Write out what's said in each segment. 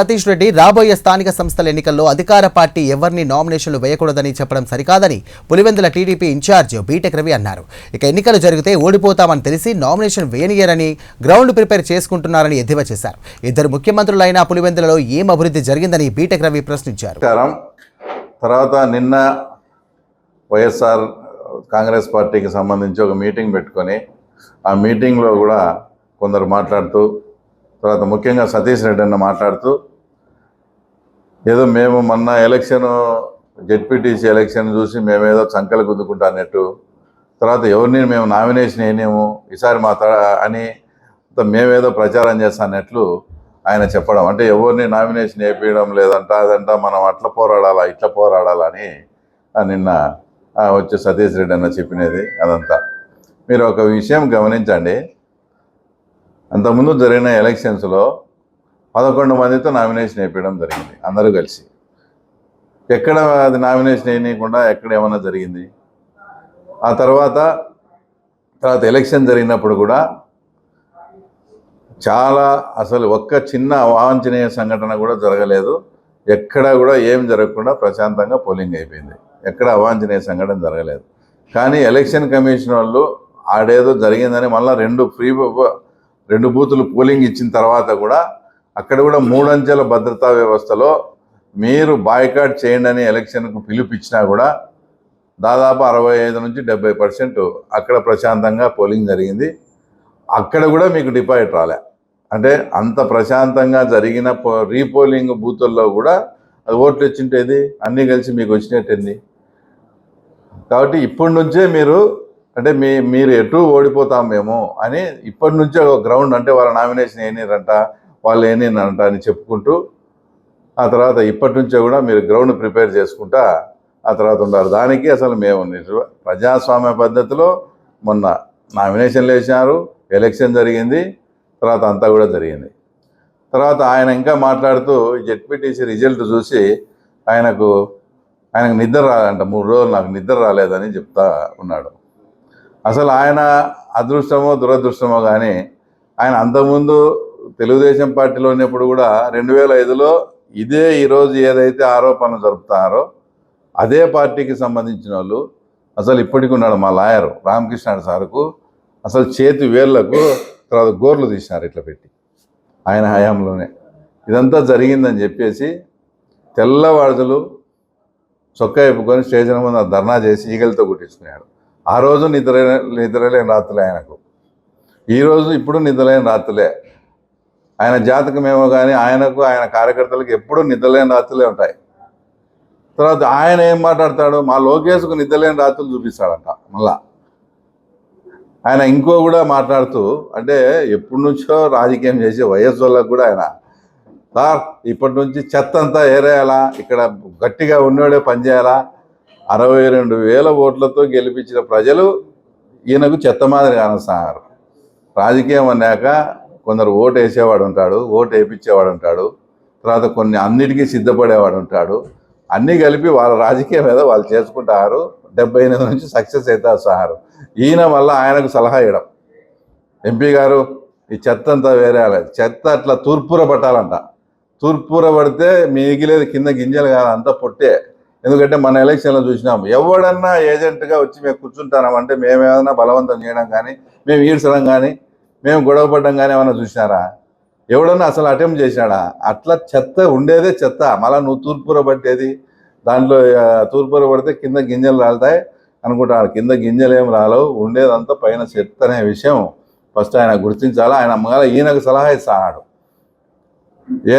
సతీష్ రెడ్డి రాబోయే స్థానిక సంస్థల ఎన్నికల్లో అధికార పార్టీ ఎవరిని నామినేషన్లు వేయకూడదని చెప్పడం సరికాదని Pulivendula TDP incharge BTech Ravi అన్నారు. ఇక ఎన్నికలు జరిగితే ఓడిపోతామని తెలిసి నామినేషన్ వేయనియరని గ్రౌండ్ ప్రిపేర్ చేసుకుంటున్నారని ఎద్దేవా చేశారు. ఇద్దరు ముఖ్యమంత్రులైన పులివెందులలో ఏం అభివృద్ధి జరిగిందని బీటెక్ రవి ప్రశ్నించారు. తర్వాత నిన్న వైఎస్ఆర్ కాంగ్రెస్ పార్టీకి సంబంధించి ఒక మీటింగ్ పెట్టుకొని ఆ మీటింగ్లో కూడా కొందరు మాట్లాడుతూ తర్వాత ముఖ్యంగా సతీష్ రెడ్డి అన్న మాట్లాడుతూ ఏదో మేము మొన్న ఎలక్షన్ జెడ్పీటీసీ ఎలక్షన్ చూసి మేమేదో చంకలు గుద్దుకుంటా అన్నట్టు. తర్వాత ఎవరిని మేము నామినేషన్ వేయనేము ఈసారి మా అని మేమేదో ప్రచారం చేస్తా అన్నట్లు ఆయన చెప్పడం. అంటే ఎవరిని నామినేషన్ వేయడం లేదంట అదంట మనం అట్లా పోరాడాలా ఇట్లా పోరాడాలా అని నిన్న వచ్చే వచ్చి సతీష్ రెడ్డి అన్న చెప్పినది అదంతా. మీరు ఒక విషయం గమనించండి. అంతకుముందు జరిగిన ఎలక్షన్స్లో పదకొండు మందితో నామినేషన్ వేయడం జరిగింది అందరూ కలిసి. ఎక్కడ అది నామినేషన్ వేయకుండా ఎక్కడ ఏమన్నా జరిగింది? ఆ తర్వాత తర్వాత ఎలక్షన్ జరిగినప్పుడు కూడా చాలా అసలు ఒక్క చిన్న అవాంఛనీయ సంఘటన కూడా జరగలేదు. ఎక్కడ కూడా ఏం జరగకుండా ప్రశాంతంగా పోలింగ్ అయిపోయింది. ఎక్కడ అవాంఛనీయ సంఘటన జరగలేదు. కానీ ఎలక్షన్ కమిషన్ వాళ్ళు ఆడేదో జరిగిందని మళ్ళీ రెండు ఫ్రీ రెండు బూతులు పోలింగ్ ఇచ్చిన తర్వాత కూడా అక్కడ కూడా మూడంచెల భద్రతా వ్యవస్థలో మీరు బాయ్కాట్ చేయండి అని ఎలక్షన్కు పిలుపిచ్చినా కూడా దాదాపు అరవై ఐదు నుంచి డెబ్బై పర్సెంట్ అక్కడ ప్రశాంతంగా పోలింగ్ జరిగింది. అక్కడ కూడా మీకు డిపాజిట్ రాలే. అంటే అంత ప్రశాంతంగా జరిగిన పో- రీపోలింగ్ బూతుల్లో కూడా అది ఓట్లు వచ్చింటేది అన్నీ కలిసి మీకు వచ్చినట్టేంది? కాబట్టి ఇప్పటి నుంచే మీరు అంటే మీ మీరు ఎటు ఓడిపోతాం మేము అని ఇప్పటి నుంచే ఒక గ్రౌండ్ అంటే వాళ్ళ నామినేషన్ ఏనిరంట వాళ్ళు ఏనిరంట అని చెప్పుకుంటూ ఆ తర్వాత ఇప్పటి నుంచే కూడా మీరు గ్రౌండ్ ప్రిపేర్ చేసుకుంటా ఆ తర్వాత ఉన్నారు. దానికి అసలు మేము నిజ- ప్రజాస్వామ్య పద్ధతిలో మొన్న నామినేషన్లు వేసినారు ఎలక్షన్ జరిగింది తర్వాత అంతా కూడా జరిగింది. తర్వాత ఆయన ఇంకా మాట్లాడుతూ జెడ్పీటీసీ రిజల్ట్ చూసి ఆయనకు ఆయనకు నిద్ర రాలంట మూడు రోజులు నాకు నిద్ర రాలేదని చెప్తా ఉన్నాడు. అసలు ఆయన అదృష్టమో దురదృష్టమో కానీ ఆయన అంతకుముందు తెలుగుదేశం పార్టీలో ఉన్నప్పుడు కూడా రెండు వేల ఐదులో ఇదే ఈరోజు ఏదైతే ఆరోపణలు జరుపుతారో అదే పార్టీకి సంబంధించిన వాళ్ళు అసలు ఇప్పటికి ఉన్నాడు మా లాయర్ రామకృష్ణ సార్కు అసలు చేతి వేళ్ళకు తర్వాత గోర్లు తీసినారు ఇట్లా పెట్టి ఆయన హయాంలోనే. ఇదంతా జరిగిందని చెప్పేసి తెల్లవాడుదలు చొక్కా ఇప్పుకొని స్టేజ్ ముందు ధర్నా చేసి ఈగలతో కుట్టించుకున్నాడు ఆ రోజు నిద్ర నిద్రలేని రాత్రులే ఆయనకు. ఈరోజు ఇప్పుడు నిద్రలేని రాత్రులే. ఆయన జాతకమేమో కానీ ఆయనకు ఆయన కార్యకర్తలకు ఎప్పుడూ నిద్రలేని రాత్రులే ఉంటాయి. తర్వాత ఆయన ఏం మాట్లాడతాడు? మా లోకేష్కు నిద్రలేని రాత్రులు చూపిస్తాడంట మళ్ళా. ఆయన ఇంకో కూడా మాట్లాడుతూ అంటే ఎప్పటి నుంచో రాజకీయం చేసే వయస్సు వాళ్ళకు కూడా ఆయన సార్ ఇప్పటి నుంచి చెత్త అంతా ఏరేయాలా? ఇక్కడ గట్టిగా ఉన్నోడే పనిచేయాలా అరవై రెండు వేల ఓట్లతో గెలిపించిన ప్రజలు ఈయనకు చెత్త మాదిరి కానస్తున్నారు రాజకీయం అన్నాక కొందరు ఓటు వేసేవాడు ఉంటాడు ఓటు వేయించేవాడు ఉంటాడు తర్వాత కొన్ని అన్నిటికీ సిద్ధపడేవాడు ఉంటాడు. అన్నీ కలిపి వాళ్ళ రాజకీయం మీద వాళ్ళు చేసుకుంటారు. డెబ్బై ఎనిమిది నుంచి సక్సెస్ అవుతారు సార్. ఈయన వల్ల ఆయనకు సలహా ఇవ్వడం. ఎంపీ గారు ఈ చెత్త అంతా వేరే చెత్త అట్లా తూర్పుర పట్టాలంట. తూర్పుర పడితే మిగిలేదు కింద గింజలు కాదు అంతా పొట్టే. ఎందుకంటే మన ఎలక్షన్లో చూసినాం. ఎవడన్నా ఏజెంట్గా వచ్చి మేము కూర్చుంటామంటే మేమేదన్నా బలవంతం చేయడం కానీ మేము ఈడ్చడం కానీ మేము గొడవ పడ్డం కానీ ఏమైనా చూసినారా? ఎవడన్నా అసలు అటెంప్ట్ చేశాడా? అట్లా చెత్త ఉండేదే చెత్త. మళ్ళీ నువ్వు తూర్పుర పట్టేది దాంట్లో తూర్పుర పడితే కింద గింజలు రాలుతాయి అనుకుంటాడు కింద గింజలు ఏం రాలవు. ఉండేదంతా పైన చెత్త అనే విషయం ఫస్ట్ ఆయన గుర్తించాలా? ఆయన మళ్ళీ ఈయనకు సలహా ఇస్తాడు. ఏ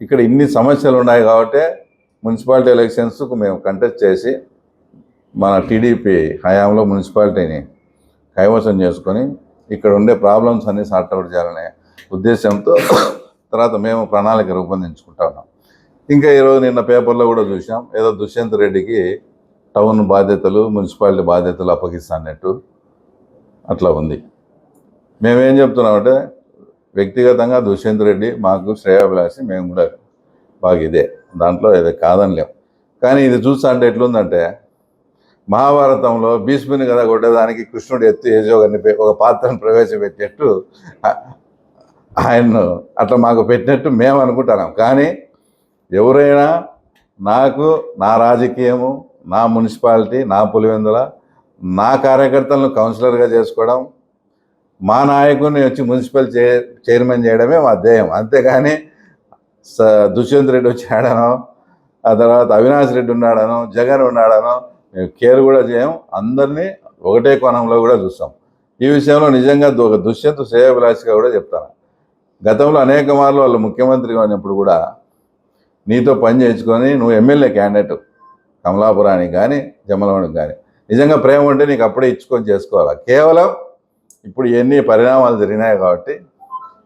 ఇక్కడ ఇన్ని సమస్యలు ఉన్నాయి కాబట్టి మున్సిపాలిటీ ఎలక్షన్స్కు మేము కంటెస్ట్ చేసి మన టీడీపీ హయాంలో మున్సిపాలిటీని కైవసం చేసుకొని ఇక్కడ ఉండే ప్రాబ్లమ్స్ అన్ని సార్ట్అవుట్ చేయాలనే ఉద్దేశంతో తర్వాత మేము ప్రణాళిక రూపొందించుకుంటా ఉన్నాం. ఇంకా ఈరోజు నిన్న పేపర్లో కూడా చూసాం ఏదో దుష్యంత్ రెడ్డికి టౌన్ బాధ్యతలు మున్సిపాలిటీ బాధ్యతలు అప్పగిస్తానట్టు అట్లా ఉంది. మేమేం చెప్తున్నామంటే వ్యక్తిగతంగా దుష్యంత్ రెడ్డి మాకు శ్రేయాభిలాషి మేము కూడా బాగా ఇదే. దాంట్లో ఏదో కాదని లేం. కానీ ఇది చూస్తా అంటే ఎట్లుందంటే మహాభారతంలో భీష్ముని కథ కొట్టేదానికి కృష్ణుడు ఎత్తు యజోగాన్ని పె- ఒక పాత్రను ప్రవేశపెట్టేట్టు ఆయన్ను అట్లా మాకు పెట్టినట్టు మేము అనుకుంటున్నాం. కానీ ఎవరైనా నాకు నా రాజకీయము నా మున్సిపాలిటీ నా పులివెందుల నా కార్యకర్తలను కౌన్సిలర్గా చేసుకోవడం మా నాయకుడిని వచ్చి మున్సిపల్ చే చైర్మన్ చేయడమే మా ధ్యేయం. అంతేగాని స దుష్యంత్ రెడ్డి వచ్చాడనో ఆ తర్వాత అవినాష్ రెడ్డి ఉన్నాడనో జగన్ ఉన్నాడనో కేర్ కూడా చేయం. అందరినీ ఒకటే కోణంలో కూడా చూస్తాం. ఈ విషయంలో నిజంగా దు- ఒక దుష్యంత్ శ్రేయభిలాషిగా కూడా చెప్తాను. గతంలో అనేక మార్లు వాళ్ళు ముఖ్యమంత్రిగా ఉన్నప్పుడు కూడా నీతో పని చేయించుకొని నువ్వు ఎమ్మెల్యే క్యాండిడేట్ కమలాపురానికి కానీ జమ్మలవాడికి కానీ నిజంగా ప్రేమ ఉంటే నీకు అప్పుడే ఇచ్చుకొని చేసుకోవాలి? కేవలం ఇప్పుడు ఎన్ని పరిణామాలు జరిగినాయి కాబట్టి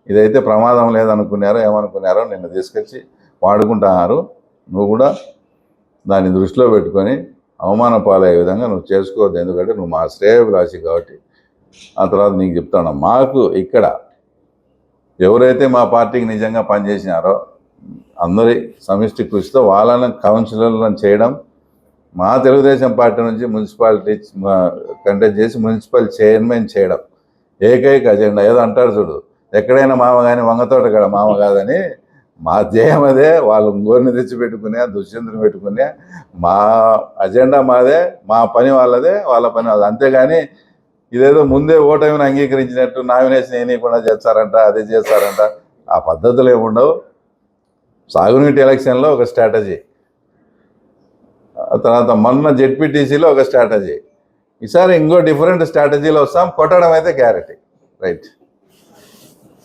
ఇదైతే ప్రమాదం లేదనుకున్నారో ఏమనుకున్నారో నిన్ను తీసుకొచ్చి వాడుకుంటున్నారు. నువ్వు కూడా దాన్ని దృష్టిలో పెట్టుకొని అవమాన పాలయ్యే విధంగా నువ్వు చేసుకోవద్దు. ఎందుకంటే నువ్వు మా శ్రేయభిలాషి కాబట్టి. ఆ తర్వాత నీకు చెప్తాను మాకు ఇక్కడ ఎవరైతే మా పార్టీకి నిజంగా పనిచేసినారో అందరి సమిష్టి కృషితో వాళ్ళని కౌన్సిలర్లను చేయడం మా తెలుగుదేశం పార్టీ నుంచి మున్సిపాలిటీ కంటెక్ట్ చేసి మున్సిపల్ చైర్మన్ చేయడం ఏకైక అజెండా. ఏదో అంటారు చూడు ఎక్కడైనా మామ కానీ వంగతోట కాడ మామ కాదని మా ధ్యేయం అదే వాళ్ళు ఇంకోరిని తెచ్చిపెట్టుకునే దుష్యంతుని పెట్టుకునే. మా అజెండా మాదే మా పని వాళ్ళదే వాళ్ళ పని వాళ్ళది. అంతేగాని ఇదేదో ముందే ఓటమిని అంగీకరించినట్టు నామినేషన్ వేయకుండా చేస్తారంట అదే చేస్తారంట. ఆ పద్ధతులు ఏముండవు సాగునీటి ఎలక్షన్లో ఒక స్ట్రాటజీ. తర్వాత మొన్న జెడ్పీటీసీలో ఒక స్ట్రాటజీ. ఈసారి ఇంకో డిఫరెంట్ స్ట్రాటజీలో వస్తాం కొట్టడం అయితే గ్యారెంటీ. రైట్.